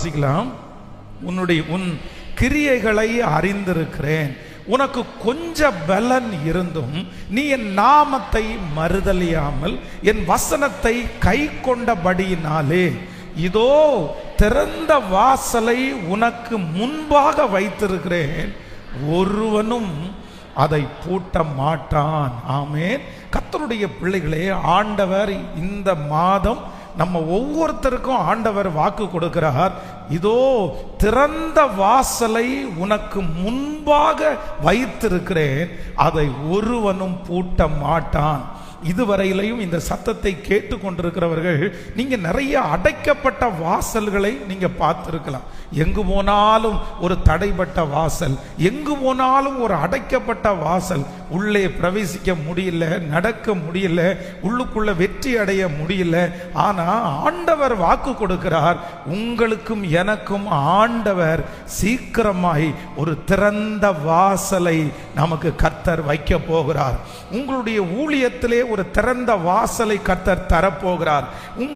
வாசிக்கலாம். உன்னுடைய உன் கிரியைகளை அறிந்திருக்கிறேன். உனக்கு கொஞ்ச பலன் இருந்தும் நீ என் நாமத்தை மறுதலியாமல் என் வசனத்தை கை கொண்டபடியினாலே இதோ திறந்த வாசலை உனக்கு முன்பாக வைத்திருக்கிறேன். ஒருவனும் அதை பூட்ட மாட்டான். ஆமே கத்தருடைய பிள்ளைகளே ஆண்டவர் இந்த மாதம் நம்ம ஒவ்வொருத்தருக்கும் ஆண்டவர் வாக்கு கொடுக்கிறார். இதோ திறந்த வாசலை உனக்கு முன்பாக வைத்திருக்கிறேன். அதை ஒருவனும் பூட்ட மாட்டான். இதுவரையிலையும் இந்த சத்தத்தை கேட்டு கொண்டிருக்கிறவர்கள் நீங்கள் நிறைய அடைக்கப்பட்ட வாசல்களை நீங்கள் பார்த்துருக்கலாம். எங்கு போனாலும் ஒரு தடைப்பட்ட வாசல் எங்கு போனாலும் ஒரு அடைக்கப்பட்ட வாசல். உள்ளே பிரவேசிக்க முடியல நடக்க முடியல உள்ளுக்குள்ள வெற்றி அடைய முடியல. ஆனா ஆண்டவர் வாக்கு கொடுக்கிறார் உங்களுக்கும் எனக்கும் ஆண்டவர் சீக்கிரமாய் ஒரு திறந்த வாசலை நமக்கு கர்த்தர் வைக்க போகிறார். உங்களுடைய ஊழியத்திலே ஒரு திறந்த வாசலை கர்த்தர் தரப்போகிறார் உங்க